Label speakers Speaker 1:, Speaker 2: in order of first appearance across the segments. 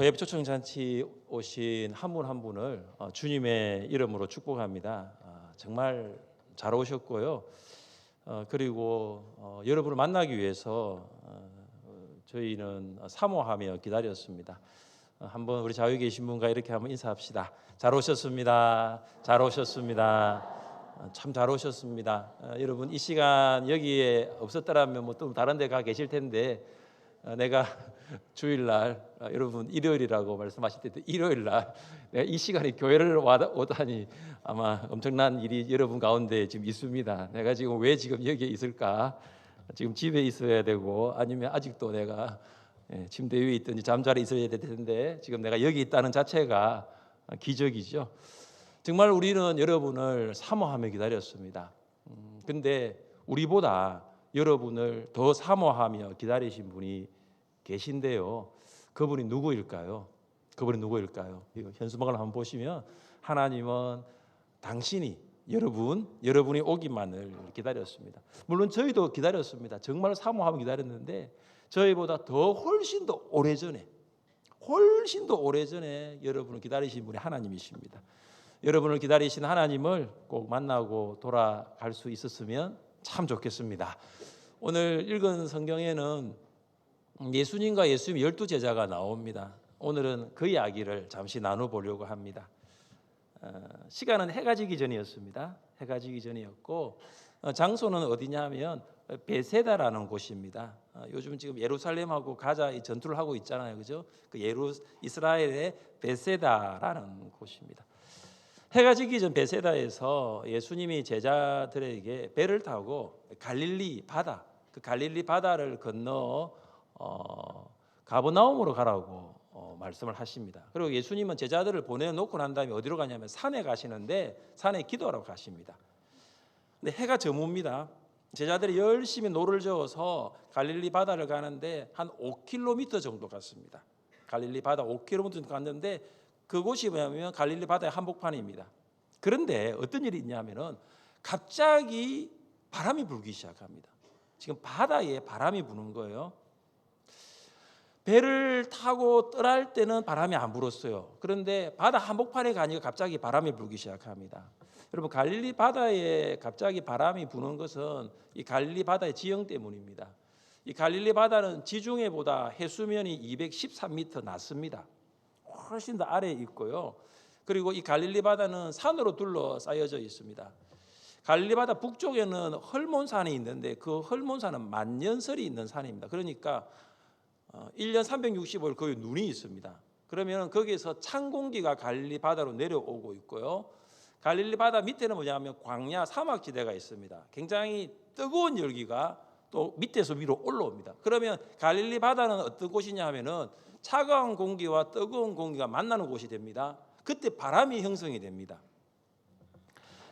Speaker 1: 포예비 초청 잔치 오신 한 분한 분을 어, 주님의 이름으로 축복합니다. 아, 정말 잘 오셨고요. 어, 그리고 어, 여러분을 만나기 위해서 어, 저희는 사모하며 기다렸습니다. 어, 한번 우리 자유 계신 분과 이렇게 한번 인사합시다. 잘 오셨습니다. 잘 오셨습니다. 어, 참잘 오셨습니다. 어, 여러분 이 시간 여기에 없었더라면 뭐 또 다른 데 가 계실 텐데 어, 내가 주일날 어, 여러분 일요일이라고 말씀하실 때 일요일날 내가 이 시간에 교회를 오다니 아마 엄청난 일이 여러분 가운데 지금 있습니다. 내가 지금 왜 지금 여기에 있을까? 지금 집에 있어야 되고 아니면 아직도 내가 예, 침대 위에 있든지 잠자리에 있어야 될 텐데 지금 내가 여기 있다는 자체가 기적이죠. 정말 우리는 여러분을 사모하며 기다렸습니다. 음, 근데 우리보다 여러분을 더 사모하며 기다리신 분이 계신데요. 그분이 누구일까요? 그분이 누구일까요? 현수막을 한번 보시면 하나님은 당신이 여러분, 여러분이 오기만을 기다렸습니다. 물론 저희도 기다렸습니다. 정말 사모하며 기다렸는데 저희보다 더 훨씬 더 오래전에 훨씬 더 오래전에 여러분을 기다리신 분이 하나님이십니다. 여러분을 기다리신 하나님을 꼭 만나고 돌아갈 수 있었으면 참 좋겠습니다. 오늘 읽은 성경에는 예수님과 예수님 열두 제자가 나옵니다. 오늘은 그 이야기를 잠시 나눠보려고 합니다. 어, 시간은 해가 지기 전이었습니다. 해가 지기 전이었고 어, 장소는 어디냐면 베세다라는 곳입니다. 어, 요즘 지금 예루살렘하고 가자 이 전투를 하고 있잖아요, 그죠? 그 예루 이스라엘의 베세다라는 곳입니다. 해가 지기 전 베세다에서 예수님이 제자들에게 배를 타고 갈릴리 바다, 그 갈릴리 바다를 건너 어, 가버나움으로 가라고 어, 말씀을 하십니다. 그리고 예수님은 제자들을 보내놓고 난 다음에 어디로 가냐면 산에 가시는데 산에 기도하러 가십니다. 근데 해가 저뭅니다. 제자들이 열심히 노를 저어서 갈릴리 바다를 가는데 한 5km 정도 갔습니다. 갈릴리 바다 5km 정도 갔는데 그곳이 뭐냐면 갈릴리 바다의 한복판입니다. 그런데 어떤 일이 있냐면은 갑자기 바람이 불기 시작합니다. 지금 바다에 바람이 부는 거예요. 배를 타고 떠날 때는 바람이 안 불었어요. 그런데 바다 한복판에 가니까 갑자기 바람이 불기 시작합니다. 여러분 갈릴리 바다에 갑자기 바람이 부는 것은 이 갈릴리 바다의 지형 때문입니다. 이 갈릴리 바다는 지중해보다 해수면이 213m 낮습니다. 훨씬 더 아래에 있고요. 그리고 이 갈릴리 바다는 산으로 둘러싸여져 있습니다. 갈릴리 바다 북쪽에는 헐몬산이 있는데 그 헐몬산은 만년설이 있는 산입니다. 그러니까 어, 1년 365일 거기 눈이 있습니다. 그러면 거기에서 찬 공기가 갈릴리 바다로 내려오고 있고요. 갈릴리 바다 밑에는 뭐냐면 광야 사막 지대가 있습니다. 굉장히 뜨거운 열기가 또 밑에서 위로 올라옵니다. 그러면 갈릴리 바다는 어떤 곳이냐 하면은 차가운 공기와 뜨거운 공기가 만나는 곳이 됩니다. 그때 바람이 형성이 됩니다.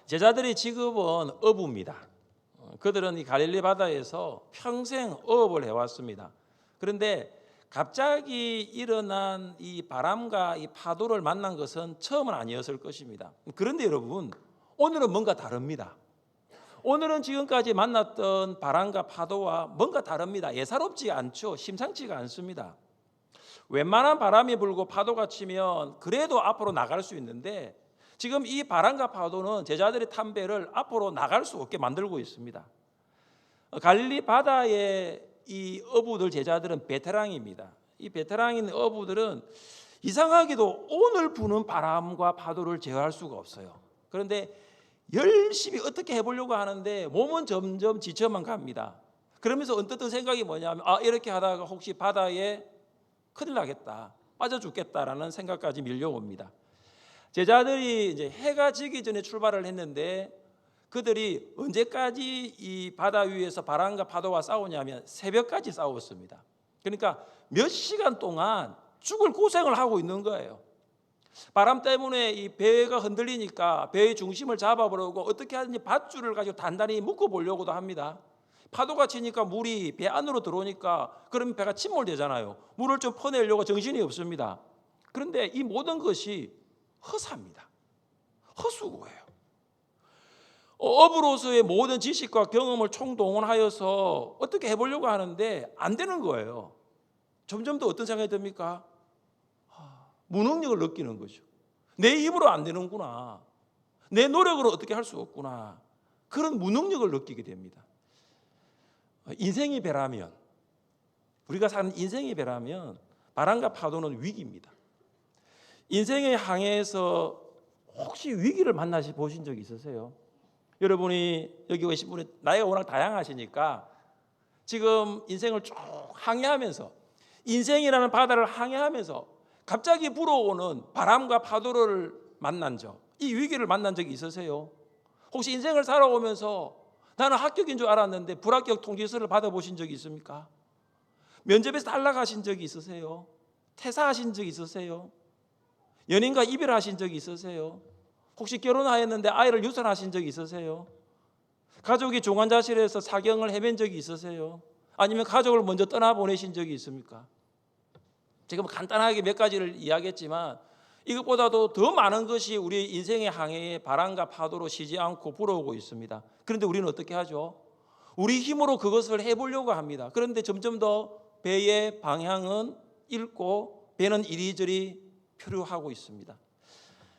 Speaker 1: 제자들의 직업은 어부입니다. 어, 그들은 이 갈릴리 바다에서 평생 어업을 해왔습니다. 그런데 갑자기 일어난 이 바람과 이 파도를 만난 것은 처음은 아니었을 것입니다. 그런데 여러분, 오늘은 뭔가 다릅니다. 오늘은 지금까지 만났던 바람과 파도와 뭔가 다릅니다. 예사롭지 않죠. 심상치가 않습니다. 웬만한 바람이 불고 파도가 치면 그래도 앞으로 나갈 수 있는데 지금 이 바람과 파도는 제자들이 탄 배를 앞으로 나갈 수 없게 만들고 있습니다. 갈릴리 바다의 이 어부들 제자들은 베테랑입니다. 이 베테랑인 어부들은 이상하게도 오늘 부는 바람과 파도를 제어할 수가 없어요. 그런데 열심히 어떻게 해보려고 하는데 몸은 점점 지쳐만 갑니다. 그러면서 언뜻 생각이 뭐냐면 아 이렇게 하다가 혹시 바다에 큰일 나겠다 빠져 죽겠다라는 생각까지 밀려옵니다. 제자들이 이제 해가 지기 전에 출발을 했는데 그들이 언제까지 이 바다 위에서 바람과 파도와 싸우냐면 새벽까지 싸웠습니다. 그러니까 몇 시간 동안 죽을 고생을 하고 있는 거예요. 바람 때문에 이 배가 흔들리니까 배의 중심을 잡아보려고 어떻게 하든지 밧줄을 가지고 단단히 묶어 보려고도 합니다. 파도가 치니까 물이 배 안으로 들어오니까 그러면 배가 침몰되잖아요. 물을 좀 퍼내려고 정신이 없습니다. 그런데 이 모든 것이 허사입니다. 허수고예요. 업으로서의 모든 지식과 경험을 총동원하여서 어떻게 해보려고 하는데 안 되는 거예요. 점점 더 어떤 생각이 듭니까? 아, 무능력을 느끼는 거죠. 내 힘으로 안 되는구나. 내 노력으로 어떻게 할 수 없구나. 그런 무능력을 느끼게 됩니다. 인생이 배라면 우리가 사는 인생이 배라면 바람과 파도는 위기입니다. 인생의 항해에서 혹시 위기를 만나시 보신 적 있으세요? 여러분이 여기 오신 분이 나이가 워낙 다양하시니까 지금 인생을 쭉 항해하면서 인생이라는 바다를 항해하면서 갑자기 불어오는 바람과 파도를 만난 적, 이 위기를 만난 적이 있으세요? 혹시 인생을 살아오면서 나는 합격인 줄 알았는데 불합격 통지서를 받아보신 적이 있습니까? 면접에서 탈락하신 적이 있으세요? 퇴사하신 적 있으세요? 연인과 이별하신 적이 있으세요? 혹시 결혼하였는데 아이를 유산하신 적이 있으세요? 가족이 중환자실에서 사경을 헤맨 적이 있으세요? 아니면 가족을 먼저 떠나 보내신 적이 있습니까? 뭐 간단하게 몇 가지를 이야기했지만 이것보다도 더 많은 것이 우리 인생의 항해에 바람과 파도로 쉬지 않고 불어오고 있습니다. 그런데 우리는 어떻게 하죠? 우리 힘으로 그것을 해보려고 합니다. 그런데 점점 더 배의 방향은 잃고 배는 이리저리 표류하고 있습니다.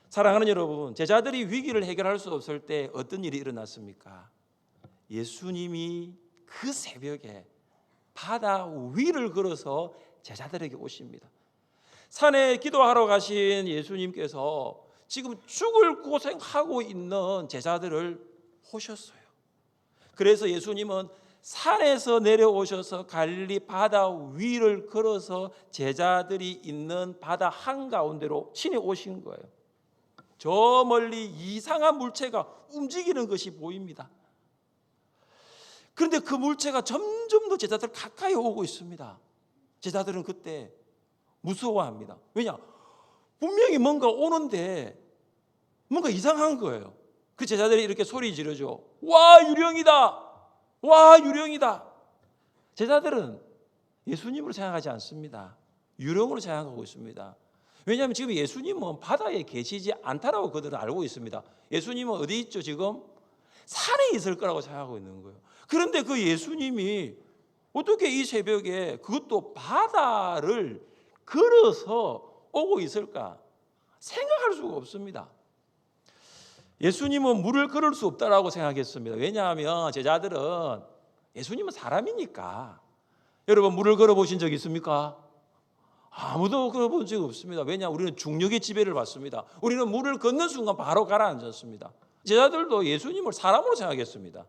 Speaker 1: 사랑하는 여러분, 제자들이 위기를 해결할 수 없을 때 어떤 일이 일어났습니까? 예수님이 그 새벽에 바다 위를 걸어서 제자들에게 오십니다. 산에 기도하러 가신 예수님께서 지금 죽을 고생하고 있는 제자들을 보셨어요. 그래서 예수님은 산에서 내려오셔서 갈릴리 바다 위를 걸어서 제자들이 있는 바다 한가운데로 친히 오신 거예요. 저 멀리 이상한 물체가 움직이는 것이 보입니다. 그런데 그 물체가 점점 더 제자들 가까이 오고 있습니다. 제자들은 그때 무서워합니다. 왜냐? 분명히 뭔가 오는데 뭔가 이상한 거예요. 그 제자들이 이렇게 소리 지르죠. 와, 유령이다! 와, 유령이다! 제자들은 예수님으로 생각하지 않습니다. 유령으로 생각하고 있습니다. 왜냐하면 지금 예수님은 바다에 계시지 않다라고 그들은 알고 있습니다. 예수님은 어디 있죠, 지금? 산에 있을 거라고 생각하고 있는 거예요. 그런데 그 예수님이 어떻게 이 새벽에 그것도 바다를 걸어서 오고 있을까? 생각할 수가 없습니다. 예수님은 물을 걸을 수 없다라고 생각했습니다. 왜냐하면 제자들은 예수님은 사람이니까. 여러분 물을 걸어 보신 적 있습니까? 아무도 걸어본 적 없습니다. 왜냐? 우리는 중력의 지배를 받습니다. 우리는 물을 걷는 순간 바로 가라앉았습니다. 제자들도 예수님을 사람으로 생각했습니다.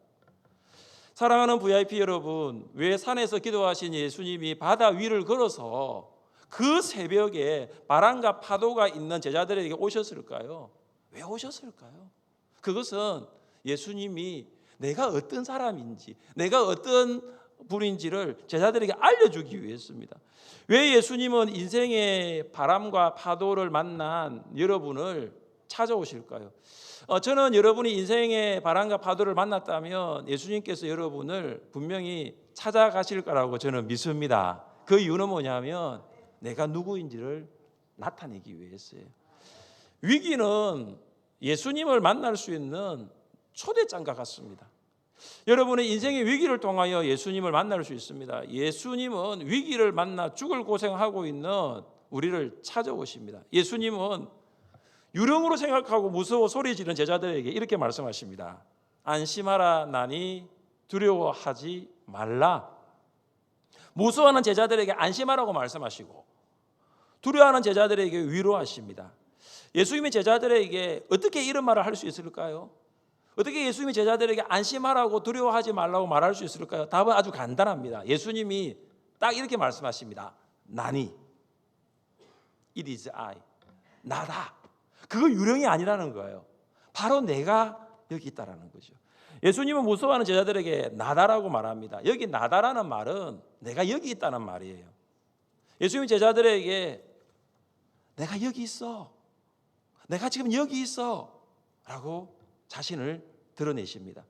Speaker 1: 사랑하는 VIP 여러분, 왜 산에서 기도하신 예수님이 바다 위를 걸어서 그 새벽에 바람과 파도가 있는 제자들에게 오셨을까요? 왜 오셨을까요? 그것은 예수님이 내가 어떤 사람인지, 내가 어떤 분인지를 제자들에게 알려주기 위해서입니다. 왜 예수님은 인생의 바람과 파도를 만난 여러분을 찾아오실까요? 어, 저는 여러분이 인생의 바람과 파도를 만났다면 예수님께서 여러분을 분명히 찾아가실 거라고 저는 믿습니다. 그 이유는 뭐냐면 내가 누구인지를 나타내기 위해서예요. 위기는 예수님을 만날 수 있는 초대장과 같습니다. 여러분의 인생의 위기를 통하여 예수님을 만날 수 있습니다. 예수님은 위기를 만나 죽을 고생하고 있는 우리를 찾아오십니다. 예수님은 유령으로 생각하고 무서워 소리 지르는 제자들에게 이렇게 말씀하십니다. 안심하라 나니 두려워하지 말라. 무서워하는 제자들에게 안심하라고 말씀하시고 두려워하는 제자들에게 위로하십니다. 예수님의 제자들에게 어떻게 이런 말을 할 수 있을까요? 어떻게 예수님이 제자들에게 안심하라고 두려워하지 말라고 말할 수 있을까요? 답은 아주 간단합니다. 예수님이 딱 이렇게 말씀하십니다. 나니. It is I. 나다. 그거 유령이 아니라는 거예요. 바로 내가 여기 있다라는 거죠. 예수님은 무서워하는 제자들에게 나다라고 말합니다. 여기 나다라는 말은 내가 여기 있다는 말이에요. 예수님 제자들에게 내가 여기 있어. 내가 지금 여기 있어. 라고 자신을 드러내십니다.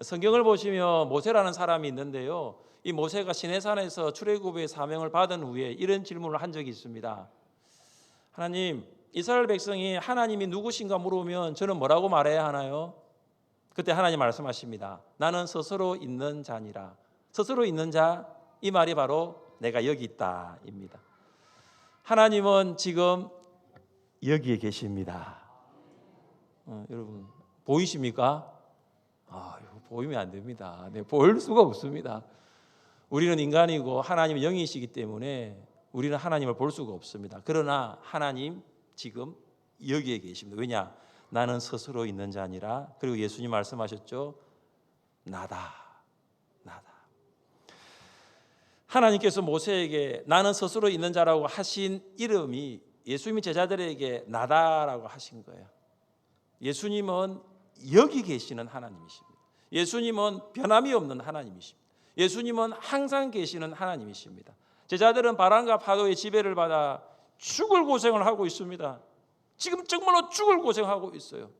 Speaker 1: 성경을 보시면 모세라는 사람이 있는데요. 이 모세가 시내산에서 출애굽의 사명을 받은 후에 이런 질문을 한 적이 있습니다. 하나님, 이스라엘 백성이 하나님이 누구신가 물으면 저는 뭐라고 말해야 하나요? 그때 하나님 말씀하십니다. 나는 스스로 있는 자니라. 스스로 있는 자, 이 말이 바로 내가 여기 있다입니다. 하나님은 지금 여기에 계십니다. 어, 여러분 보이십니까? 아, 보이면 안 됩니다. 네, 보일 수가 없습니다. 우리는 인간이고 하나님은 영이시기 때문에 우리는 하나님을 볼 수가 없습니다. 그러나 하나님 지금 여기에 계십니다. 왜냐? 나는 스스로 있는 자 아니라 그리고 예수님 말씀하셨죠. 나다. 나다. 하나님께서 모세에게 나는 스스로 있는 자라고 하신 이름이 예수님이 제자들에게 나다라고 하신 거예요. 예수님은 여기 계시는 하나님이십니다. 예수님은 변함이 없는 하나님이십니다. 예수님은 항상 계시는 하나님이십니다. 제자들은 바람과 파도의 지배를 받아 죽을 고생을 하고 있습니다. 지금 정말로 죽을 고생하고 있어요.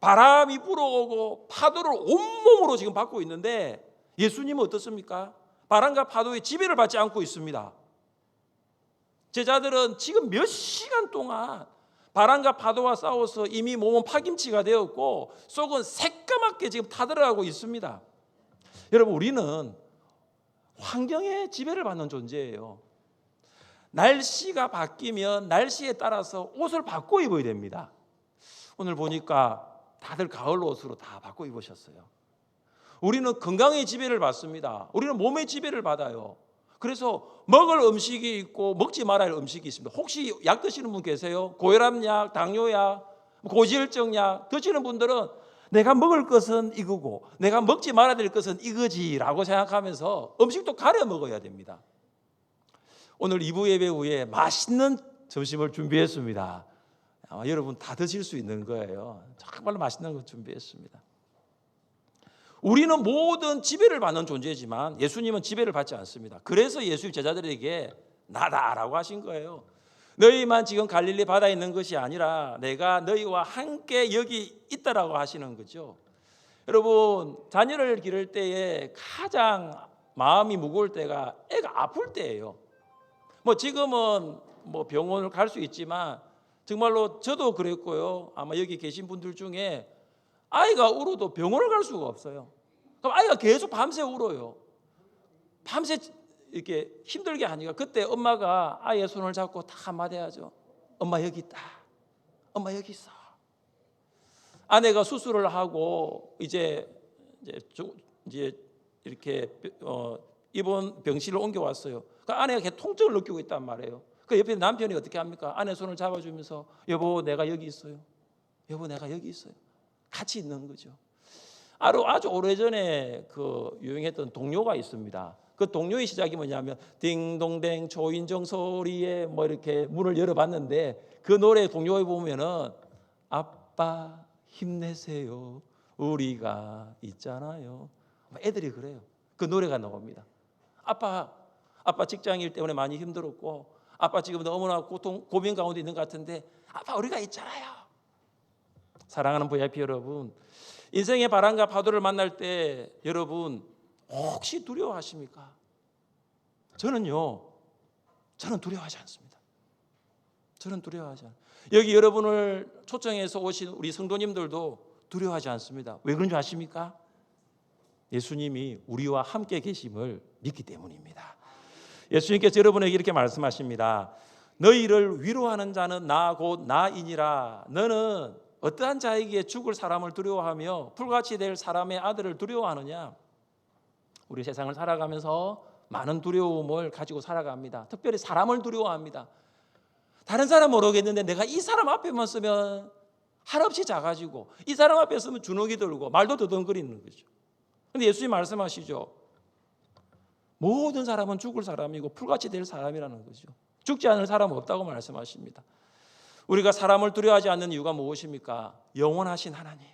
Speaker 1: 바람이 불어오고 파도를 온몸으로 지금 받고 있는데 예수님은 어떻습니까? 바람과 파도의 지배를 받지 않고 있습니다. 제자들은 지금 몇 시간 동안 바람과 파도와 싸워서 이미 몸은 파김치가 되었고 속은 새까맣게 지금 타들어가고 있습니다. 여러분 우리는 환경의 지배를 받는 존재예요. 날씨가 바뀌면 날씨에 따라서 옷을 바꿔 입어야 됩니다. 오늘 보니까 다들 가을 옷으로 다 바꿔 입으셨어요. 우리는 건강의 지배를 받습니다. 우리는 몸의 지배를 받아요. 그래서 먹을 음식이 있고 먹지 말아야 할 음식이 있습니다. 혹시 약 드시는 분 계세요? 고혈압약, 당뇨약, 고지혈증약 드시는 분들은 내가 먹을 것은 이거고 내가 먹지 말아야 될 것은 이거지라고 생각하면서 음식도 가려 먹어야 됩니다. 오늘 2부 예배 후에 맛있는 점심을 준비했습니다. 아마 여러분 다 드실 수 있는 거예요. 정말로 맛있는 거 준비했습니다. 우리는 모든 지배를 받는 존재지만 예수님은 지배를 받지 않습니다. 그래서 예수님 제자들에게 나다라고 하신 거예요. 너희만 지금 갈릴리 바다에 있는 것이 아니라 내가 너희와 함께 여기 있다라고 하시는 거죠. 여러분 자녀를 기를 때에 가장 마음이 무거울 때가 애가 아플 때예요. 뭐 지금은 뭐 병원을 갈 수 있지만 정말로 저도 그랬고요. 아마 여기 계신 분들 중에 아이가 울어도 병원을 갈 수가 없어요. 그럼 아이가 계속 밤새 울어요. 밤새 이렇게 힘들게 하니까 그때 엄마가 아이의 손을 잡고 다 한마디 하죠. 엄마 여기 있다. 엄마 여기 있어. 아내가 수술을 하고 이제 이제, 이렇게 어, 입원 병실을 옮겨 왔어요. 그 아내가 계속 통증을 느끼고 있단 말이에요. 그 옆에 남편이 어떻게 합니까? 아내 손을 잡아주면서 여보 내가 여기 있어요. 여보 내가 여기 있어요. 같이 있는 거죠. 아주 오래전에 그 유행했던 동요가 있습니다. 그 동요의 시작이 뭐냐면 딩동댕 초인종 소리에 뭐 이렇게 문을 열어봤는데 그 노래 동요에 보면은 아빠 힘내세요 우리가 있잖아요. 애들이 그래요. 그 노래가 나옵니다. 아빠 아빠 직장 일 때문에 많이 힘들었고 아빠 지금 너무나 고통 고민 가운데 있는 것 같은데 아빠 우리가 있잖아요. 사랑하는 VIP 여러분, 인생의 바람과 파도를 만날 때 여러분 혹시 두려워하십니까? 저는요, 저는 두려워하지 않습니다. 저는 두려워하지 않. 여기 여러분을 초청해서 오신 우리 성도님들도 두려워하지 않습니다. 왜 그런 줄 아십니까? 예수님이 우리와 함께 계심을 믿기 때문입니다. 예수님께서 여러분에게 이렇게 말씀하십니다. 너희를 위로하는 자는 나 곧 나이니라. 너는 어떠한 자에게 죽을 사람을 두려워하며 불같이 될 사람의 아들을 두려워하느냐? 우리 세상을 살아가면서 많은 두려움을 가지고 살아갑니다. 특별히 사람을 두려워합니다. 다른 사람 모르겠는데 내가 이 사람 앞에만 쓰면 한없이 작아지고 이 사람 앞에 쓰면 주눅이 들고 말도 더듬거리는 거죠. 근데 예수님 말씀하시죠. 모든 사람은 죽을 사람이고 풀같이 될 사람이라는 거죠. 죽지 않을 사람은 없다고 말씀하십니다. 우리가 사람을 두려워하지 않는 이유가 무엇입니까? 영원하신 하나님,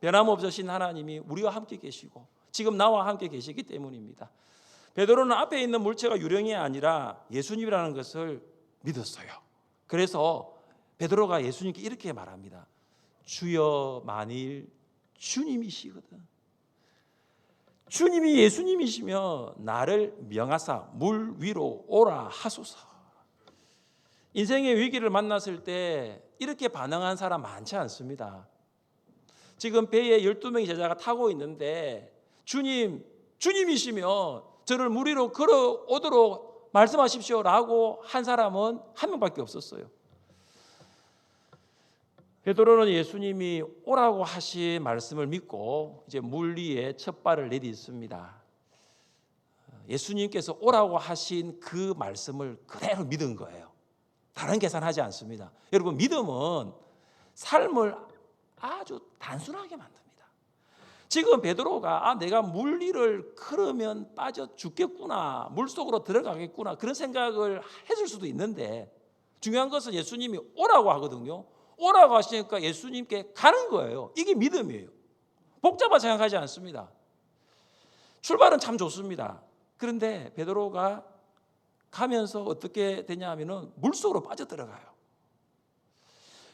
Speaker 1: 변함없으신 하나님이 우리와 함께 계시고 지금 나와 함께 계시기 때문입니다. 베드로는 앞에 있는 물체가 유령이 아니라 예수님이라는 것을 믿었어요. 그래서 베드로가 예수님께 이렇게 말합니다. 주여 만일 주님이시거든. 주님이 예수님이시며 나를 명하사 물 위로 오라 하소서. 인생의 위기를 만났을 때 이렇게 반응한 사람 많지 않습니다. 지금 배에 12명의 제자가 타고 있는데 주님, 주님이시면 저를 물 위로 걸어오도록 말씀하십시오라고 한 사람은 한 명밖에 없었어요. 베드로는 예수님이 오라고 하신 말씀을 믿고 이제 물 위에 첫 발을 내딛습니다. 예수님께서 오라고 하신 그 말씀을 그대로 믿은 거예요. 다른 계산하지 않습니다. 여러분 믿음은 삶을 아주 단순하게 만듭니다. 지금 베드로가 아 내가 물 위를 걸으면 빠져 죽겠구나 물 속으로 들어가겠구나 그런 생각을 해줄 수도 있는데 중요한 것은 예수님이 오라고 하거든요. 오라고 하시니까 예수님께 가는 거예요. 이게 믿음이에요. 복잡하게 생각하지 않습니다. 출발은 참 좋습니다. 그런데 베드로가 가면서 어떻게 되냐 하면은 물속으로 빠져 들어가요.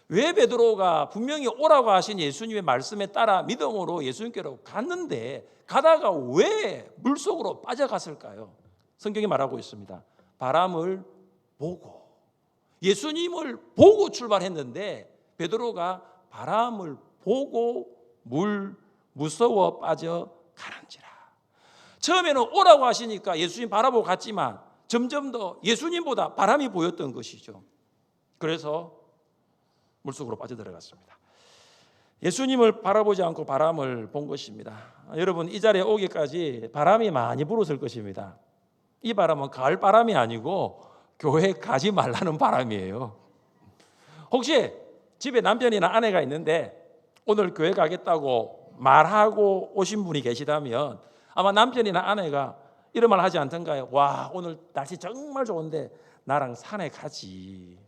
Speaker 1: 왜 베드로가 분명히 오라고 하신 예수님의 말씀에 따라 믿음으로 예수님께로 갔는데 가다가 왜 물속으로 빠져갔을까요? 성경이 말하고 있습니다. 바람을 보고 예수님을 보고 출발했는데 베드로가 바람을 보고 물 무서워 빠져 가는지라. 처음에는 오라고 하시니까 예수님 바라보고 갔지만 점점 더 예수님보다 바람이 보였던 것이죠. 그래서 물속으로 빠져들어갔습니다. 예수님을 바라보지 않고 바람을 본 것입니다. 여러분 이 자리에 오기까지 바람이 많이 불었을 것입니다. 이 바람은 가을 바람이 아니고 교회 가지 말라는 바람이에요. 혹시 집에 남편이나 아내가 있는데 오늘 교회 가겠다고 말하고 오신 분이 계시다면 아마 남편이나 아내가 이런 말 하지 않던가요? 와 오늘 날씨 정말 좋은데 나랑 산에 가지.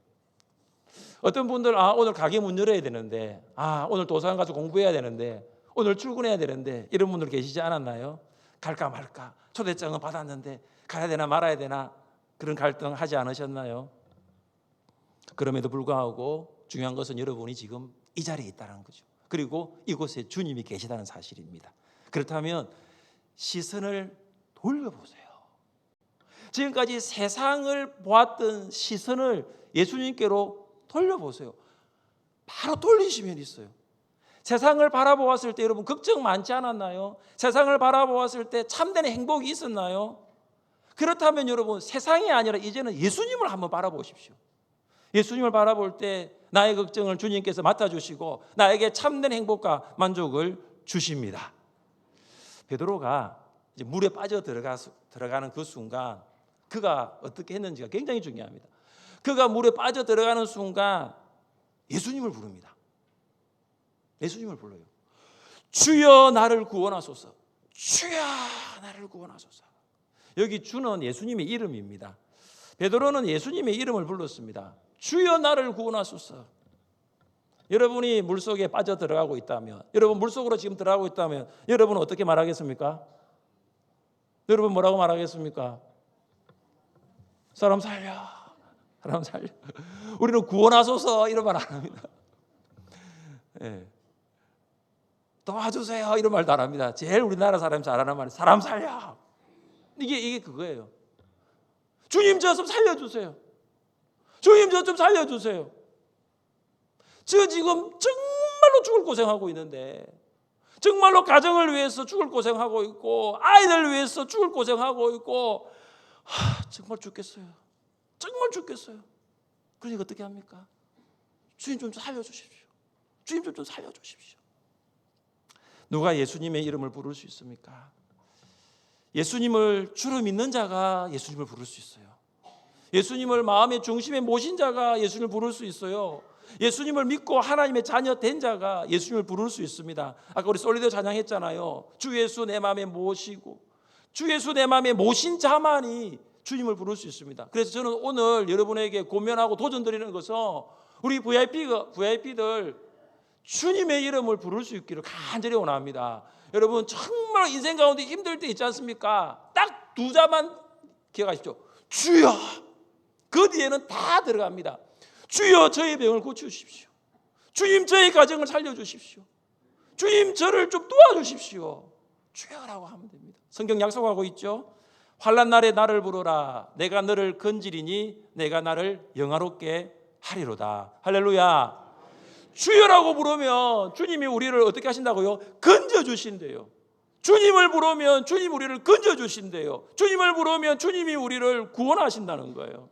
Speaker 1: 어떤 분들 아 오늘 가게 문 열어야 되는데 아 오늘 도서관 가서 공부해야 되는데 오늘 출근해야 되는데 이런 분들 계시지 않았나요? 갈까 말까 초대장은 받았는데 가야 되나 말아야 되나 그런 갈등 하지 않으셨나요? 그럼에도 불구하고 중요한 것은 여러분이 지금 이 자리에 있다는 거죠. 그리고 이곳에 주님이 계시다는 사실입니다. 그렇다면 시선을 돌려보세요. 지금까지 세상을 보았던 시선을 예수님께로 돌려보세요. 바로 돌리시면 있어요. 세상을 바라보았을 때 여러분 걱정 많지 않았나요? 세상을 바라보았을 때 참된 행복이 있었나요? 그렇다면 여러분 세상이 아니라 이제는 예수님을 한번 바라보십시오. 예수님을 바라볼 때 나의 걱정을 주님께서 맡아주시고 나에게 참된 행복과 만족을 주십니다. 베드로가 이제 물에 빠져 들어가 들어가는 그 순간 그가 어떻게 했는지가 굉장히 중요합니다. 그가 물에 빠져 들어가는 순간 예수님을 부릅니다. 예수님을 불러요. 주여 나를 구원하소서. 주여 나를 구원하소서. 여기 주는 예수님의 이름입니다. 베드로는 예수님의 이름을 불렀습니다. 주여 나를 구원하소서. 여러분이 물속에 빠져 들어가고 있다면, 여러분 물속으로 지금 들어가고 있다면, 여러분은 어떻게 말하겠습니까? 여러분 뭐라고 말하겠습니까? 사람 살려. 사람 살려. 우리는 구원하소서 이런 말 안 합니다. 예. 도와주세요 이런 말도 안 합니다. 제일 우리나라 사람이 잘하는 말이 사람 살려. 이게 이게 그거예요. 주님 저 좀 살려주세요. 주님 저 좀 살려주세요. 저 지금 정말로 죽을 고생하고 있는데 정말로 가정을 위해서 죽을 고생하고 있고 아이들 위해서 죽을 고생하고 있고 하, 정말 죽겠어요. 정말 죽겠어요. 그러니까 어떻게 합니까? 주님 좀 살려주십시오. 주님 좀, 좀 살려주십시오. 누가 예수님의 이름을 부를 수 있습니까? 예수님을 주로 믿는 자가 예수님을 부를 수 있어요. 예수님을 마음의 중심에 모신 자가 예수님을 부를 수 있어요. 예수님을 믿고 하나님의 자녀 된 자가 예수님을 부를 수 있습니다. 아까 우리 솔리드 찬양했잖아요. 주 예수 내 마음에 모시고 주 예수 내 마음에 모신 자만이 주님을 부를 수 있습니다. 그래서 저는 오늘 여러분에게 고면하고 도전 드리는 것은 우리 VIP가 VIP들 주님의 이름을 부를 수 있기를 간절히 원합니다. 여러분 정말 인생 가운데 힘들 때 있지 않습니까? 딱 두 자만 기억하십시오. 주여. 그 뒤에는 다 들어갑니다. 주여 저의 병을 고쳐주십시오. 주님 저의 가정을 살려주십시오. 주님 저를 좀 도와주십시오. 주여라고 하면 됩니다. 성경 약속하고 있죠. 환란 날에 나를 부르라. 내가 너를 건지리니 내가 나를 영화롭게 하리로다. 할렐루야. 주여라고 부르면 주님이 우리를 어떻게 하신다고요? 건져 주신대요. 주님을 부르면 주님 우리를 건져 주신대요. 주님을 부르면 주님이 우리를 구원하신다는 거예요.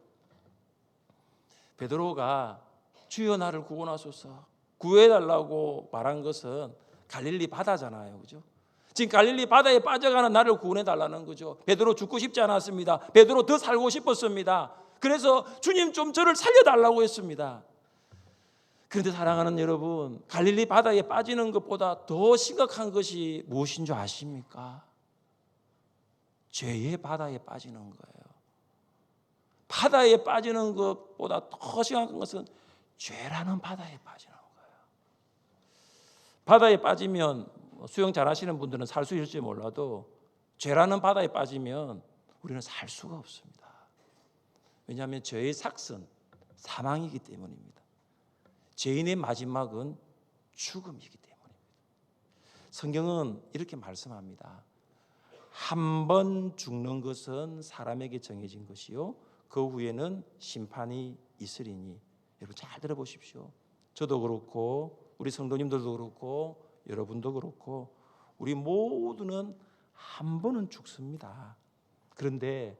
Speaker 1: 베드로가 주여 나를 구원하소서. 구해달라고 말한 것은 갈릴리 바다잖아요, 그죠? 지금 갈릴리 바다에 빠져가는 나를 구원해 달라는 거죠. 베드로 죽고 싶지 않았습니다. 베드로 더 살고 싶었습니다. 그래서 주님 좀 저를 살려달라고 했습니다. 그런데 사랑하는 여러분, 갈릴리 바다에 빠지는 것보다 더 심각한 것이 무엇인 줄 아십니까? 죄의 바다에 빠지는 거예요. 바다에 빠지는 것보다 더 심각한 것은 죄라는 바다에 빠지는 거예요. 바다에 빠지면 수영 잘하시는 분들은 살 수 있을지 몰라도 죄라는 바다에 빠지면 우리는 살 수가 없습니다. 왜냐하면 죄의 삭선 사망이기 때문입니다. 죄인의 마지막은 죽음이기 때문입니다. 성경은 이렇게 말씀합니다. 한 번 죽는 것은 사람에게 정해진 것이요 그 후에는 심판이 있으리니 여러분 잘 들어보십시오. 저도 그렇고 우리 성도님들도 그렇고 여러분도 그렇고 우리 모두는 한 번은 죽습니다. 그런데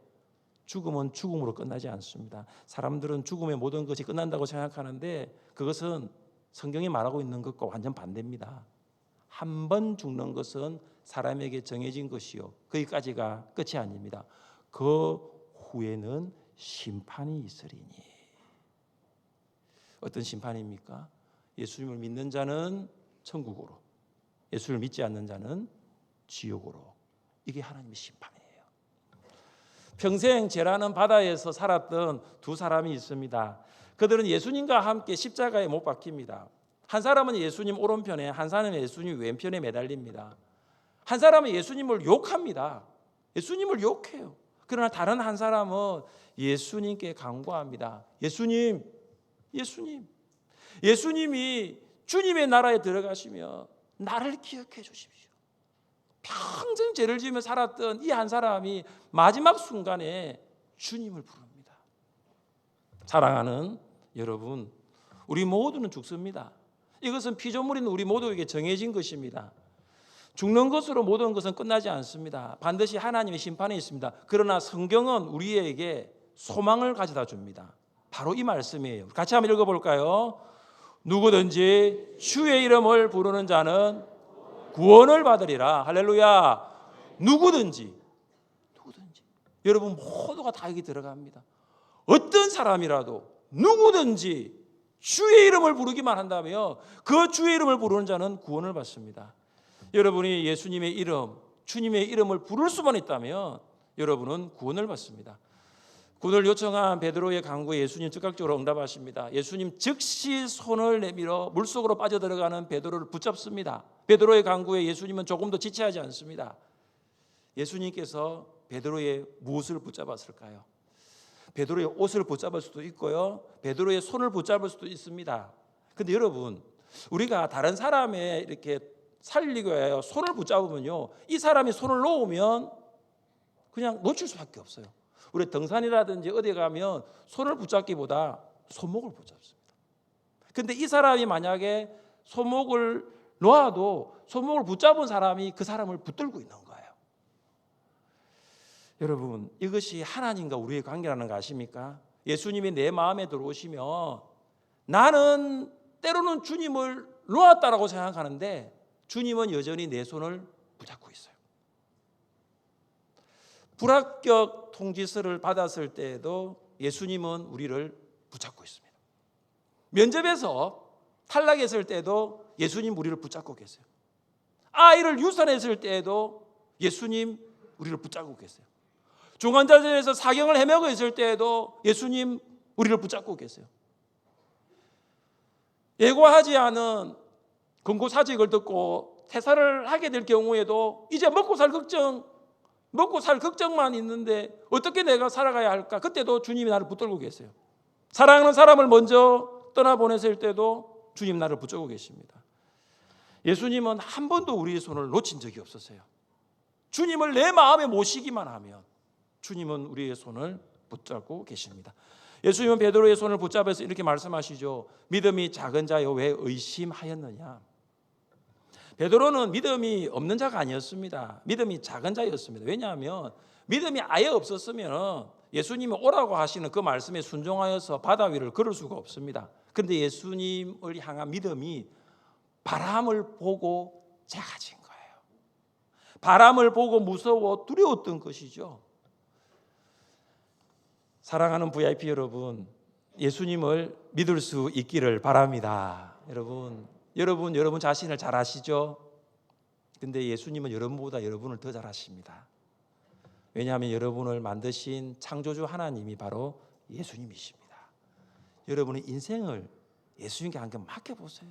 Speaker 1: 죽음은 죽음으로 끝나지 않습니다. 사람들은 죽음의 모든 것이 끝난다고 생각하는데 그것은 성경이 말하고 있는 것과 완전 반대입니다. 한 번 죽는 것은 사람에게 정해진 것이요. 거기까지가 끝이 아닙니다. 그 후에는 심판이 있으리니. 어떤 심판입니까? 예수님을 믿는 자는 천국으로, 예수를 믿지 않는 자는 지옥으로. 이게 하나님의 심판이에요. 평생 죄라는 바다에서 살았던 두 사람이 있습니다. 그들은 예수님과 함께 십자가에 못 박힙니다. 한 사람은 예수님 오른편에, 한 사람은 예수님 왼편에 매달립니다. 한 사람은 예수님을 욕합니다. 예수님을 욕해요. 그러나 다른 한 사람은 예수님께 간구합니다. 예수님, 예수님, 예수님이 주님의 나라에 들어가시면 나를 기억해 주십시오. 평생 죄를 지으며 살았던 이 한 사람이 마지막 순간에 주님을 부릅니다. 사랑하는 여러분, 우리 모두는 죽습니다. 이것은 피조물인 우리 모두에게 정해진 것입니다. 죽는 것으로 모든 것은 끝나지 않습니다. 반드시 하나님의 심판이 있습니다. 그러나 성경은 우리에게 소망을 가져다 줍니다. 바로 이 말씀이에요. 같이 한번 읽어볼까요? 누구든지 주의 이름을 부르는 자는 구원을 받으리라. 할렐루야. 누구든지 누구든지 여러분 모두가 다 여기 들어갑니다. 어떤 사람이라도 누구든지 주의 이름을 부르기만 한다면 그 주의 이름을 부르는 자는 구원을 받습니다. 여러분이 예수님의 이름, 주님의 이름을 부를 수만 있다면 여러분은 구원을 받습니다. 구원을 요청한 베드로의 강구에 예수님 즉각적으로 응답하십니다. 예수님 즉시 손을 내밀어 물속으로 빠져들어가는 베드로를 붙잡습니다. 베드로의 강구에 예수님은 조금도 지체하지 않습니다. 예수님께서 베드로의 무엇을 붙잡았을까요? 베드로의 옷을 붙잡을 수도 있고요. 베드로의 손을 붙잡을 수도 있습니다. 근데 여러분, 우리가 다른 사람의 이렇게 살리고 해요. 손을 붙잡으면요. 이 사람이 손을 놓으면 그냥 놓칠 수밖에 없어요. 우리 등산이라든지 어디 가면 손을 붙잡기보다 손목을 붙잡습니다. 근데 이 사람이 만약에 손목을 놓아도 손목을 붙잡은 사람이 그 사람을 붙들고 있는 거예요. 여러분, 이것이 하나님과 우리의 관계라는 거 아십니까? 예수님이 내 마음에 들어오시면 나는 때로는 주님을 놓았다라고 생각하는데 주님은 여전히 내 손을 붙잡고 있어요. 불합격 통지서를 받았을 때에도 예수님은 우리를 붙잡고 있습니다. 면접에서 탈락했을 때도 예수님 우리를 붙잡고 계세요. 아이를 유산했을 때에도 예수님 우리를 붙잡고 계세요. 중환자실에서 사경을 헤매고 있을 때에도 예수님 우리를 붙잡고 계세요. 예고하지 않은 금고사직을 듣고 퇴사를 하게 될 경우에도 이제 먹고 살 걱정, 먹고 살 걱정만 있는데 어떻게 내가 살아가야 할까? 그때도 주님이 나를 붙들고 계세요. 사랑하는 사람을 먼저 떠나보냈을 때도 주님 나를 붙잡고 계십니다. 예수님은 한 번도 우리의 손을 놓친 적이 없었어요. 주님을 내 마음에 모시기만 하면 주님은 우리의 손을 붙잡고 계십니다. 예수님은 베드로의 손을 붙잡아서 이렇게 말씀하시죠. 믿음이 작은 자여 왜 의심하였느냐? 베드로는 믿음이 없는 자가 아니었습니다. 믿음이 작은 자였습니다. 왜냐하면 믿음이 아예 없었으면 예수님이 오라고 하시는 그 말씀에 순종하여서 바다 위를 걸을 수가 없습니다. 그런데 예수님을 향한 믿음이 바람을 보고 작아진 거예요. 바람을 보고 무서워 두려웠던 것이죠. 사랑하는 VIP 여러분, 예수님을 믿을 수 있기를 바랍니다. 여러분, 여러분 여러분 자신을 잘 아시죠? 근데 예수님은 여러분보다 여러분을 더 잘 아십니다. 왜냐하면 여러분을 만드신 창조주 하나님이 바로 예수님이십니다. 여러분의 인생을 예수님께 한번 맡겨 보세요.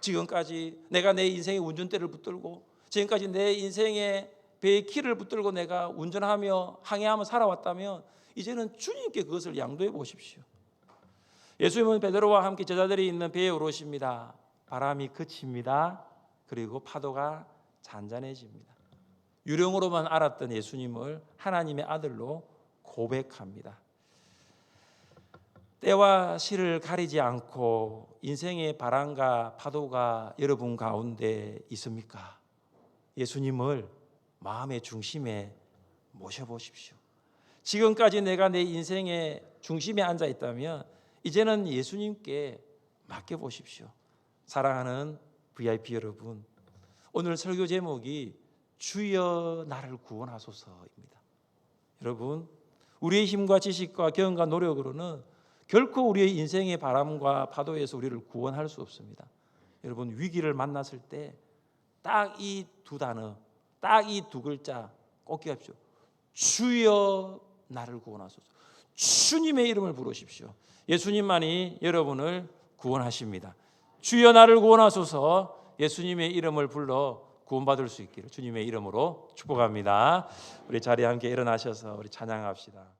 Speaker 1: 지금까지 내가 내 인생의 운전대를 붙들고 지금까지 내 인생의 배의 키를 붙들고 내가 운전하며 항해하며 살아왔다면 이제는 주님께 그것을 양도해 보십시오. 예수님은 베드로와 함께 제자들이 있는 배에 오르십니다. 바람이 그칩니다. 그리고 파도가 잔잔해집니다. 유령으로만 알았던 예수님을 하나님의 아들로 고백합니다. 때와 시를 가리지 않고 인생의 바람과 파도가 여러분 가운데 있습니까? 예수님을 마음의 중심에 모셔보십시오. 지금까지 내가 내 인생의 중심에 앉아 있다면 이제는 예수님께 맡겨 보십시오. 사랑하는 VIP 여러분, 오늘 설교 제목이 주여 나를 구원하소서입니다. 여러분, 우리의 힘과 지식과 경험과 노력으로는 결코 우리의 인생의 바람과 파도에서 우리를 구원할 수 없습니다. 여러분 위기를 만났을 때 딱 이 두 단어, 딱 이 두 글자 꼭 기억하십시오. 주여 나를 구원하소서. 주님의 이름을 부르십시오. 예수님만이 여러분을 구원하십니다. 주여 나를 구원하소서. 예수님의 이름을 불러 구원받을 수 있기를 주님의 이름으로 축복합니다. 우리 자리에 함께 일어나셔서 우리 찬양합시다.